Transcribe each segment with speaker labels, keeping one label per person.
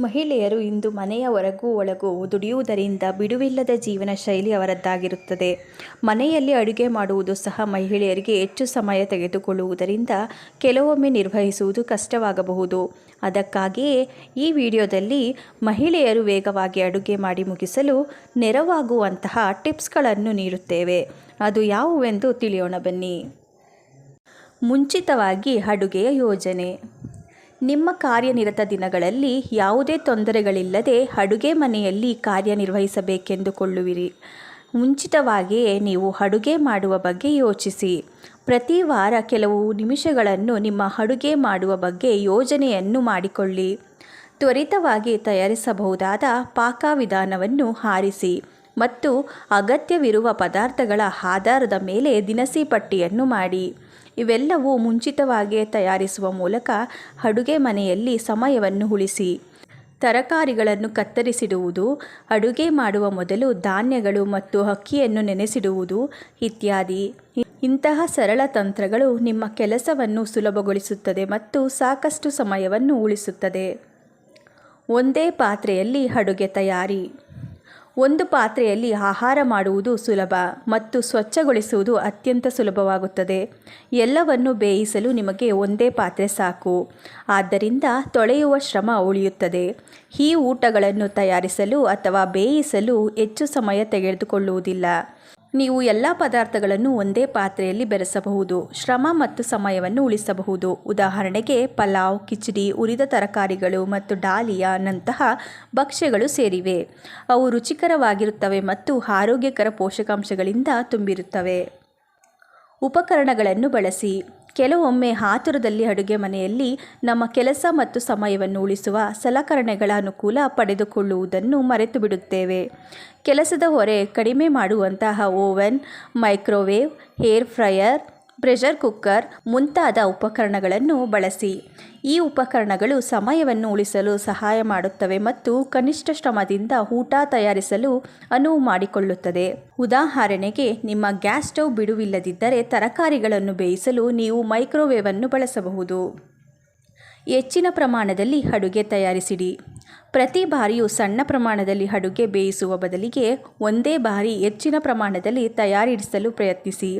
Speaker 1: ಮಹಿಳೆಯರು ಇಂದು ಮನೆಯ ಹೊರಗೂ ಒಳಗೂ ದುಡಿಯುವುದರಿಂದ ಬಿಡುವಿಲ್ಲದ ಜೀವನ ಶೈಲಿ ಅವರದ್ದಾಗಿರುತ್ತದೆ. ಮನೆಯಲ್ಲಿ ಅಡುಗೆ ಮಾಡುವುದು ಸಹ ಮಹಿಳೆಯರಿಗೆ ಹೆಚ್ಚು ಸಮಯ ತೆಗೆದುಕೊಳ್ಳುವುದರಿಂದ ಕೆಲವೊಮ್ಮೆ ನಿರ್ವಹಿಸುವುದು ಕಷ್ಟವಾಗಬಹುದು. ಅದಕ್ಕಾಗಿಯೇ ಈ ವಿಡಿಯೋದಲ್ಲಿ ಮಹಿಳೆಯರು ವೇಗವಾಗಿ ಅಡುಗೆ ಮಾಡಿ ಮುಗಿಸಲು ನೆರವಾಗುವಂತಹ ಟಿಪ್ಸ್ಗಳನ್ನು ನೀಡುತ್ತೇವೆ. ಅದು ಯಾವುವೆಂದು ತಿಳಿಯೋಣ ಬನ್ನಿ. ಮುಂಚಿತವಾಗಿ ಅಡುಗೆಯ ಯೋಜನೆ. ನಿಮ್ಮ ಕಾರ್ಯನಿರತ ದಿನಗಳಲ್ಲಿ ಯಾವುದೇ ತೊಂದರೆಗಳಿಲ್ಲದೆ ಅಡುಗೆ ಮನೆಯಲ್ಲಿ ಕಾರ್ಯನಿರ್ವಹಿಸಬೇಕೆಂದುಕೊಳ್ಳುವಿರಿ. ಮುಂಚಿತವಾಗಿಯೇ ನೀವು ಅಡುಗೆ ಮಾಡುವ ಬಗ್ಗೆ ಯೋಚಿಸಿ. ಪ್ರತಿ ವಾರ ಕೆಲವು ನಿಮಿಷಗಳನ್ನು ನಿಮ್ಮ ಅಡುಗೆ ಮಾಡುವ ಬಗ್ಗೆ ಯೋಜನೆಯನ್ನು ಮಾಡಿಕೊಳ್ಳಿ. ತ್ವರಿತವಾಗಿ ತಯಾರಿಸಬಹುದಾದ ಪಾಕವಿಧಾನವನ್ನು ಆರಿಸಿ. ಮತ್ತು ಅಗತ್ಯವಿರುವ ಪದಾರ್ಥಗಳ ಆಧಾರದ ಮೇಲೆ ದಿನಸಿ ಪಟ್ಟಿಯನ್ನು ಮಾಡಿ. ಇವೆಲ್ಲವೂ ಮುಂಚಿತವಾಗಿಯೇ ತಯಾರಿಸುವ ಮೂಲಕ ಅಡುಗೆ ಮನೆಯಲ್ಲಿ ಸಮಯವನ್ನು ಉಳಿಸಿ. ತರಕಾರಿಗಳನ್ನು ಕತ್ತರಿಸಿಡುವುದು, ಅಡುಗೆ ಮಾಡುವ ಮೊದಲು ಧಾನ್ಯಗಳು ಮತ್ತು ಅಕ್ಕಿಯನ್ನು ನೆನೆಸಿಡುವುದು ಇತ್ಯಾದಿ. ಇಂತಹ ಸರಳ ತಂತ್ರಗಳು ನಿಮ್ಮ ಕೆಲಸವನ್ನು ಸುಲಭಗೊಳಿಸುತ್ತದೆ ಮತ್ತು ಸಾಕಷ್ಟು ಸಮಯವನ್ನು ಉಳಿಸುತ್ತದೆ. ಒಂದೇ ಪಾತ್ರೆಯಲ್ಲಿ ಅಡುಗೆ ತಯಾರಿ. ಒಂದು ಪಾತ್ರೆಯಲ್ಲಿ ಆಹಾರ ಮಾಡುವುದು ಸುಲಭ ಮತ್ತು ಸ್ವಚ್ಛಗೊಳಿಸುವುದು ಅತ್ಯಂತ ಸುಲಭವಾಗುತ್ತದೆ. ಎಲ್ಲವನ್ನು ಬೇಯಿಸಲು ನಿಮಗೆ ಒಂದೇ ಪಾತ್ರೆ ಸಾಕು. ಆದ್ದರಿಂದ ತೊಳೆಯುವ ಶ್ರಮ ಉಳಿಯುತ್ತದೆ. ಈ ಊಟಗಳನ್ನು ತಯಾರಿಸಲು ಅಥವಾ ಬೇಯಿಸಲು ಹೆಚ್ಚು ಸಮಯ ತೆಗೆದುಕೊಳ್ಳುವುದಿಲ್ಲ. ನೀವು ಎಲ್ಲ ಪದಾರ್ಥಗಳನ್ನು ಒಂದೇ ಪಾತ್ರೆಯಲ್ಲಿ ಬೆರೆಸಬಹುದು, ಶ್ರಮ ಮತ್ತು ಸಮಯವನ್ನು ಉಳಿಸಬಹುದು. ಉದಾಹರಣೆಗೆ, ಪಲಾವ್, ಕಿಚಡಿ, ಉರಿದ ತರಕಾರಿಗಳು ಮತ್ತು ಡಾಲಿಯಾನಂತಹ ಭಕ್ಷ್ಯಗಳು ಸೇರಿವೆ. ಅವು ರುಚಿಕರವಾಗಿರುತ್ತವೆ ಮತ್ತು ಆರೋಗ್ಯಕರ ಪೋಷಕಾಂಶಗಳಿಂದ ತುಂಬಿರುತ್ತವೆ. ಉಪಕರಣಗಳನ್ನು ಬಳಸಿ. ಕೆಲವೊಮ್ಮೆ ಆತುರದಲ್ಲಿ ಅಡುಗೆ ಮನೆಯಲ್ಲಿ ನಮ್ಮ ಕೆಲಸ ಮತ್ತು ಸಮಯವನ್ನು ಉಳಿಸುವ ಸಲಕರಣೆಗಳ ಅನುಕೂಲ ಪಡೆದುಕೊಳ್ಳುವುದನ್ನು ಮರೆತು ಬಿಡುತ್ತೇವೆ ಕೆಲಸದ ಹೊರೆ ಕಡಿಮೆ ಮಾಡುವಂತಹ oven, microwave air fryer pressure cooker ಮುಂತಾದ ಉಪಕರಣಗಳನ್ನು ಬಳಸಿ. ಈ ಉಪಕರಣಗಳು ಸಮಯವನ್ನು ಉಳಿಸಲು ಸಹಾಯ ಮಾಡುತ್ತವೆ ಮತ್ತು ಕನಿಷ್ಠ ಶ್ರಮದಿಂದ ಊಟ ತಯಾರಿಸಲು ಅನುವು ಮಾಡಿಕೊಳ್ಳುತ್ತದೆ. ಉದಾಹರಣೆಗೆ, ನಿಮ್ಮ ಗ್ಯಾಸ್ ಸ್ಟವ್ ಬಿಡುವಿಲ್ಲದಿದ್ದರೆ ತರಕಾರಿಗಳನ್ನು ಬೇಯಿಸಲು ನೀವು ಮೈಕ್ರೋವೇವನ್ನು ಬಳಸಬಹುದು. ಹೆಚ್ಚಿನ ಪ್ರಮಾಣದಲ್ಲಿ ಅಡುಗೆ ತಯಾರಿಸಿಡಿ. ಪ್ರತಿ ಬಾರಿಯೂ ಸಣ್ಣ ಪ್ರಮಾಣದಲ್ಲಿ ಅಡುಗೆ ಬೇಯಿಸುವ ಬದಲಿಗೆ ಒಂದೇ ಬಾರಿ ಹೆಚ್ಚಿನ ಪ್ರಮಾಣದಲ್ಲಿ ತಯಾರಿಸಲು ಪ್ರಯತ್ನಿಸಿ.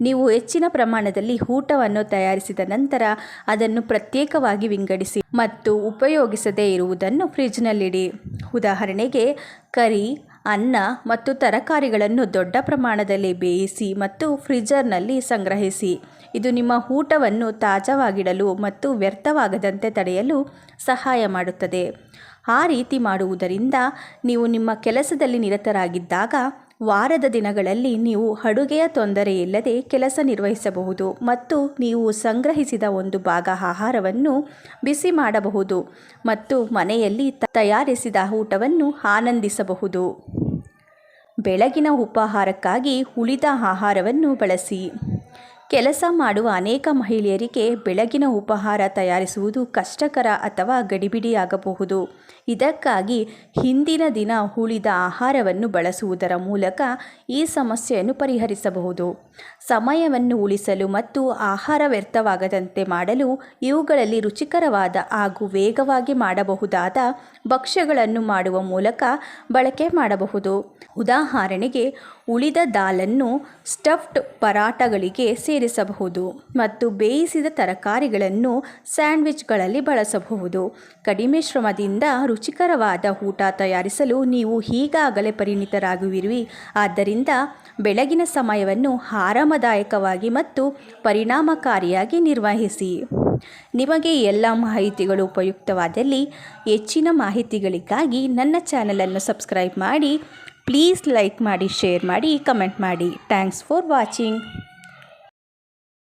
Speaker 1: ನೀವು ಹೆಚ್ಚಿನ ಪ್ರಮಾಣದಲ್ಲಿ ಊಟವನ್ನು ತಯಾರಿಸಿದ ನಂತರ ಅದನ್ನು ಪ್ರತ್ಯೇಕವಾಗಿ ವಿಂಗಡಿಸಿ ಮತ್ತು ಉಪಯೋಗಿಸದೇ ಇರುವುದನ್ನು ಫ್ರಿಜ್ನಲ್ಲಿಡಿ. ಉದಾಹರಣೆಗೆ, ಕರಿ, ಅನ್ನ ಮತ್ತು ತರಕಾರಿಗಳನ್ನು ದೊಡ್ಡ ಪ್ರಮಾಣದಲ್ಲಿ ಬೇಯಿಸಿ ಮತ್ತು ಫ್ರಿಜರ್ನಲ್ಲಿ ಸಂಗ್ರಹಿಸಿ. ಇದು ನಿಮ್ಮ ಊಟವನ್ನು ತಾಜಾವಾಗಿಡಲು ಮತ್ತು ವ್ಯರ್ಥವಾಗದಂತೆ ತಡೆಯಲು ಸಹಾಯ ಮಾಡುತ್ತದೆ. ಆ ರೀತಿ ಮಾಡುವುದರಿಂದ ನೀವು ನಿಮ್ಮ ಕೆಲಸದಲ್ಲಿ ನಿರತರಾಗಿದ್ದಾಗ ವಾರದ ದಿನಗಳಲ್ಲಿ ನೀವು ಅಡುಗೆಯ ತೊಂದರೆಯಿಲ್ಲದೆ ಕೆಲಸ ನಿರ್ವಹಿಸಬಹುದು ಮತ್ತು ನೀವು ಸಂಗ್ರಹಿಸಿದ ಒಂದು ಭಾಗ ಆಹಾರವನ್ನು ಬಿಸಿ ಮಾಡಬಹುದು ಮತ್ತು ಮನೆಯಲ್ಲಿ ತಯಾರಿಸಿದ ಊಟವನ್ನು ಆನಂದಿಸಬಹುದು. ಬೆಳಗಿನ ಉಪಾಹಾರಕ್ಕಾಗಿ ಉಳಿದ ಆಹಾರವನ್ನು ಬಳಸಿ. ಕೆಲಸ ಮಾಡುವ ಅನೇಕ ಮಹಿಳೆಯರಿಗೆ ಬೆಳಗಿನ ಉಪಹಾರ ತಯಾರಿಸುವುದು ಕಷ್ಟಕರ ಅಥವಾ ಗಡಿಬಿಡಿಯಾಗಬಹುದು. ಇದಕ್ಕಾಗಿ ಹಿಂದಿನ ದಿನ ಉಳಿದ ಆಹಾರವನ್ನು ಬಳಸುವುದರ ಮೂಲಕ ಈ ಸಮಸ್ಯೆಯನ್ನು ಪರಿಹರಿಸಬಹುದು. ಸಮಯವನ್ನು ಉಳಿಸಲು ಮತ್ತು ಆಹಾರ ವ್ಯರ್ಥವಾಗದಂತೆ ಮಾಡಲು ಇವುಗಳಲ್ಲಿ ರುಚಿಕರವಾದ ಹಾಗೂ ವೇಗವಾಗಿ ಮಾಡಬಹುದಾದ ಭಕ್ಷ್ಯಗಳನ್ನು ಮಾಡುವ ಮೂಲಕ ಬಳಕೆ ಮಾಡಬಹುದು. ಉದಾಹರಣೆಗೆ, ಉಳಿದ ದಾಲನ್ನು ಸ್ಟಫ್ಡ್ ಪರಾಟಗಳಿಗೆ ಸೇರಿಸಬಹುದು ಮತ್ತು ಬೇಯಿಸಿದ ತರಕಾರಿಗಳನ್ನು ಸ್ಯಾಂಡ್ವಿಚ್ಗಳಲ್ಲಿ ಬಳಸಬಹುದು. ಕಡಿಮೆ ಶ್ರಮದಿಂದ ರುಚಿಕರವಾದ ಊಟ ತಯಾರಿಸಲು ನೀವು ಈಗಾಗಲೇ ಪರಿಣಿತರಾಗುವಿರಿ. ಆದ್ದರಿಂದ ಬೆಳಗಿನ ಸಮಯವನ್ನು ಆರಾಮದಾಯಕವಾಗಿ ಮತ್ತು ಪರಿಣಾಮಕಾರಿಯಾಗಿ ನಿರ್ವಹಿಸಿ. ನಿಮಗೆ ಎಲ್ಲ ಮಾಹಿತಿಗಳು ಉಪಯುಕ್ತವಾದಲ್ಲಿ ಹೆಚ್ಚಿನ ಮಾಹಿತಿಗಳಿಗಾಗಿ ನನ್ನ ಚಾನಲನ್ನು ಸಬ್ಸ್ಕ್ರೈಬ್ ಮಾಡಿ, ಪ್ಲೀಸ್ ಲೈಕ್ ಮಾಡಿ, ಶೇರ್ ಮಾಡಿ, ಕಮೆಂಟ್ ಮಾಡಿ. Thanks for watching.